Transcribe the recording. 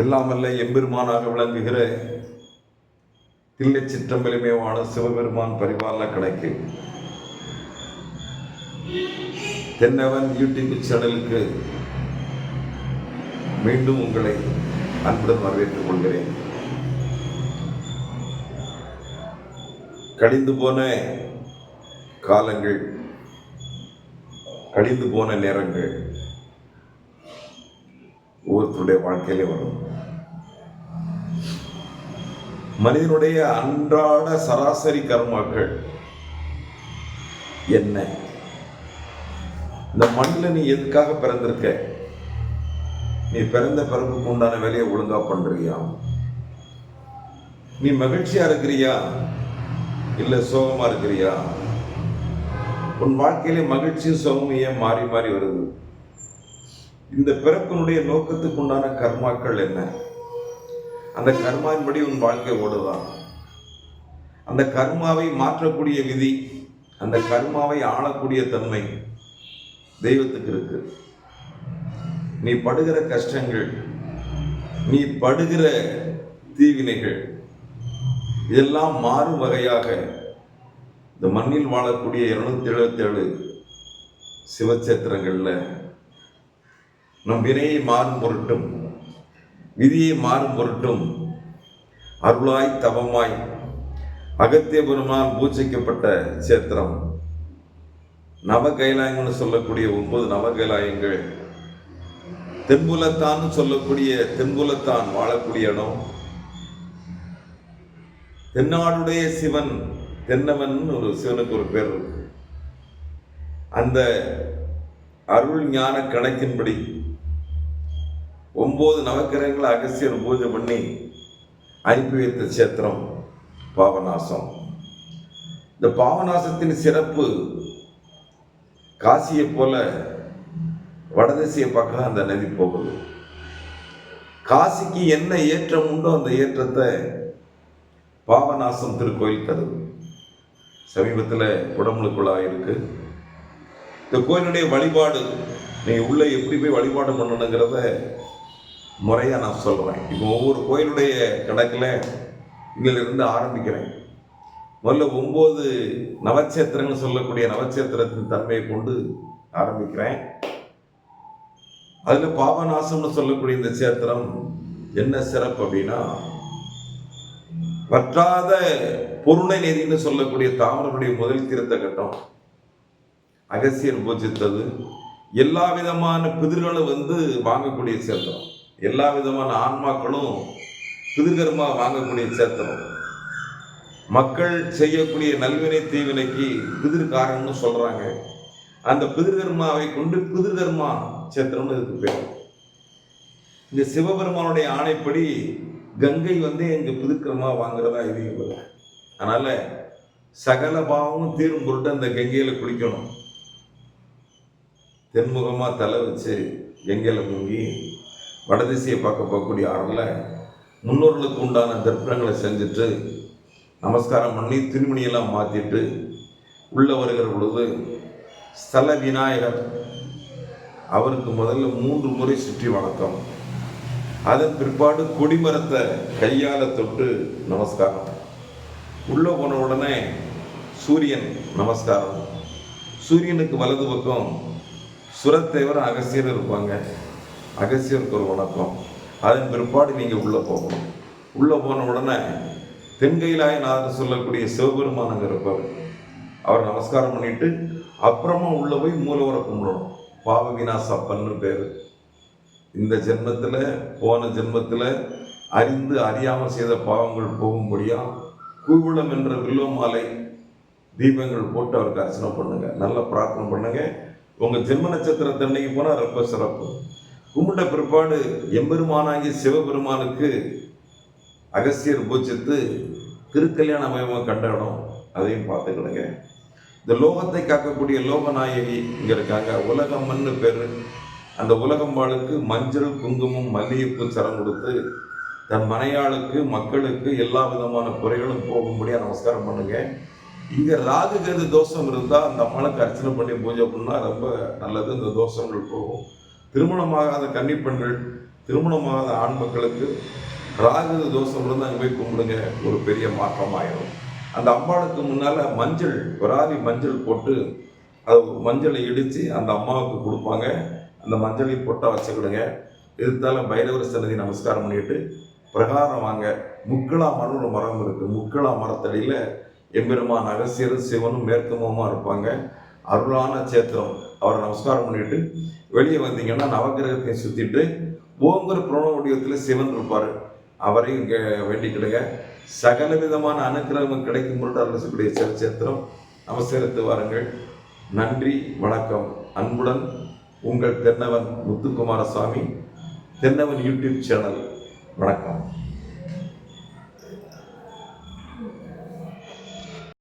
எல்லாம் வல்ல எம்பெருமானாக விளங்குகிற தில்லை சிற்றம்பலிமையான சிவபெருமான் பரிபாலன கணக்கு தென்னவன் யூடியூப் சேனலுக்கு மீண்டும் உங்களை அன்புடன் வரவேற்றுக் கொள்கிறேன். கழிந்து போன காலங்கள் கழிந்து போன நேரங்கள் ஒவ்வொருத்தருடைய வாழ்க்கையிலே வரும். மனிதனுடைய அன்றாட சராசரி கர்மாக்கள் என்ன? இந்த மண்ணில் நீ எதுக்காக பிறந்திருக்க? நீ பிறந்த பிறப்புக்கு உண்டான வேலையை ஒழுங்கா பண்றியா? நீ மகிழ்ச்சியா இருக்கிறியா? இல்லை சோகமா இருக்கிறியா? உன் வாழ்க்கையிலே மகிழ்ச்சியும் சோகமும் ஏன் மாறி மாறி வருது? இந்த பிறப்பினுடைய நோக்கத்துக்கு உண்டான கர்மாக்கள் என்ன? அந்த கர்மாவின்படி உன் வாழ்க்கை ஓடுதான் அந்த கர்மாவை மாற்றக்கூடிய விதி அந்த கர்மாவை ஆளக்கூடிய தன்மை தெய்வத்துக்கு இருக்கு. நீ படுகிற கஷ்டங்கள் நீ படுகிற தீவினைகள் இதெல்லாம் மாறும் வகையாக இந்த மண்ணில் வாழக்கூடிய இருநூத்தி எழுபத்தேழு சிவச்சேத்திரங்களில் நம் வினையை மாறும் பொருட்டும் விதியை மாறும் பொருட்டும் அருளாய் தவமாய் அகத்திய பெருமான் பூஜிக்கப்பட்ட சேத்திரம். நவ கைலாயங்கள்னு சொல்லக்கூடிய ஒன்பது நவ கைலாயங்கள் தென்புலத்தான் சொல்லக்கூடிய தென்புலத்தான் வாழக்கூடிய இடம். தென்னாடுடைய சிவன் தென்னவன் ஒரு சிவனுக்கு ஒரு பேர் அந்த அருள் ஞான கணக்கின்படி ஒம்பது நவக்கிரகங்களை அகசியர் பூஜை பண்ணி அனுப்பி வைத்த சேத்திரம் பாவநாசம். இந்த பாவநாசத்தின் சிறப்பு காசியை போல வடதிசையை பக்கம் அந்த நதி போகுது. காசிக்கு என்ன ஏற்றம் உண்டோ அந்த ஏற்றத்தை பாவநாசம் திருக்கோயில் தருது. சமீபத்தில் உடம்புக்குள்ளாக இருக்கு. இந்த கோயிலுடைய வழிபாடு நீ உள்ளே எப்படி போய் வழிபாடு பண்ணணுங்கிறத முறையாக நான் சொல்கிறேன் இப்போ ஒவ்வொரு கோயிலுடைய கணக்கில் இங்கிலிருந்து ஆரம்பிக்கிறேன். முதல்ல ஒம்பது நவச்சேத்திரங்கள் சொல்லக்கூடிய நவச்சேத்திரத்தின் தன்மையை கொண்டு ஆரம்பிக்கிறேன். அதில் பாபநாசம்னு சொல்லக்கூடிய இந்த சேத்திரம் என்ன சிறப்பு அப்படின்னா வற்றாத பொருணை நெறின்னு சொல்லக்கூடிய தாமரனுடைய முதல் திருத்த கட்டம். அகசியர் பூஜித்தது. எல்லா விதமான பிதிர்களும் வந்து வாங்கக்கூடிய சேத்திரம். எல்லா விதமான ஆன்மாக்களும் பிதிர்கர்மா வாங்கக்கூடிய சேத்திரம் மக்கள் செய்யக்கூடிய நல்வினை தீவினைக்கு பிதிர்காரன்னு சொல்றாங்க. அந்த பிதிர்கர்மாவை கொண்டு பிதிர்கர்மா சேத்திரம்னு இதுக்கு பேர். இந்த சிவபெருமானுடைய ஆணைப்படி கங்கை வந்து எங்க பிதிர்கர்மா வாங்குறதா இது அதனால சகல பாவமும் தீரும் பொருட்டு அந்த கங்கையில குளிக்கணும். தென்முகமா தலை வச்சு கங்கையில முங்கி வடதிசையை பார்க்க போகக்கூடிய ஆறில் முன்னோர்களுக்கு உண்டான தர்ப்பணங்களை செஞ்சுட்டு நமஸ்காரம் பண்ணி திருமணியெல்லாம் மாற்றிட்டு உள்ளே வருகிற பொழுது ஸ்தல விநாயகர் அவருக்கு முதல்ல மூன்று முறை சுற்றி வணக்கம். அதன் பிற்பாடு கொடிமரத்தை கையால் தொட்டு நமஸ்காரம். உள்ளே போன உடனே சூரியன் நமஸ்காரம். சூரியனுக்கு வலது பக்கம் சுரத்தேவர் அகசியர் இருப்பாங்க. அகசியருக்கு ஒரு வணக்கம். அதன் பிற்பாடு நீங்கள் உள்ளே போகணும். உள்ளே போன உடனே தென்கைலாயநாதர் சொல்லக்கூடிய சிவபெருமானங்க இருப்பார். அவர் நமஸ்காரம் பண்ணிட்டு அப்புறமா உள்ளே போய் மூலவரை கும்பிடணும். பாவ வினாசப்பன்னு பேர். இந்த ஜென்மத்தில் போன ஜென்மத்தில் அறிந்து அறியாமல் செய்த பாவங்கள் போகும்படியாக கூகுளம் என்ற வில்வமாலை தீபங்கள் போட்டு அவருக்கு அர்ச்சனை பண்ணுங்கள் நல்லா பிரார்த்தனை பண்ணுங்கள் உங்கள் ஜென்ம நட்சத்திரத்தன்னைக்கு போனால் ரொம்ப சிறப்பு. கும்பிட்ட பிற்பாடு எம்பெருமானாகிய சிவபெருமானுக்கு அகஸ்தியர் பூஜித்து திருக்கல்யாண மயமாக கண்ட இடம் அதையும் பார்த்துக்கிடுங்க இந்த லோகத்தை காக்கக்கூடிய லோகநாயகி இங்கே இருக்காங்க உலகம்மன்னு பேர். அந்த உலகம்பாளுக்கு மஞ்சள் குங்குமம் மல்லிகைப்பூ சரம் கொடுத்து தன் மனையாளுக்கு மக்களுக்கு எல்லா விதமான குறைகளும் போகும்படியாக நமஸ்காரம் பண்ணுங்க. இங்கே ராகு கேது தோஷம் இருந்தால் அந்த அம்மனுக்கு அர்ச்சனை பண்ணி பூஜை பண்ணால் ரொம்ப நல்லது இந்த தோஷங்கள் போகும். திருமணமாகாத கன்னிப்பெண்கள் திருமணமாகாத ஆண் மக்களுக்கு ராகு தோஷம் இருந்து அங்கே போய் கும்பிடுங்க ஒரு பெரிய மாற்றமாயிடும் அந்த அம்பாளுக்கு முன்னால் மஞ்சள் வராதி மஞ்சள் போட்டு அது மஞ்சளை இடித்து அந்த அம்மாவுக்கு கொடுப்பாங்க. அந்த மஞ்சளை பொட்டை வச்சுக்கிடுங்க இருந்தால பைரவர் சன்னதி நமஸ்காரம் பண்ணிட்டு பிரகாரம் வாங்க. முக்கிலா மரம் ஒரு மரம் இருக்குது முக்கிலா மரத்தடியில் எம்பெருமான் அகசியரும் சிவனும் மேற்குமுகமா இருப்பாங்க. அருளான சேத்திரம். அவரை நமஸ்காரம் பண்ணிட்டு வெளியே வந்தீங்கன்னா நவக்கிரகத்தை சுற்றிட்டு ஓங்குற பிரணவ வடிவத்தில் சிவன் இருப்பார். அவரையும் கே வேண்டிக்கிடுங்க. சகல விதமான அனுக்கிரகம் கிடைக்கும் பொருட்டு அரசக்கூடிய செய்யக்கூடிய சிவச்சேத்திரம். நமஸ்கரித்து வாருங்கள். நன்றி வணக்கம். அன்புடன் உங்கள் தென்னவன் முத்துக்குமாரசாமி தென்னவன் யூடியூப் சேனல். வணக்கம்.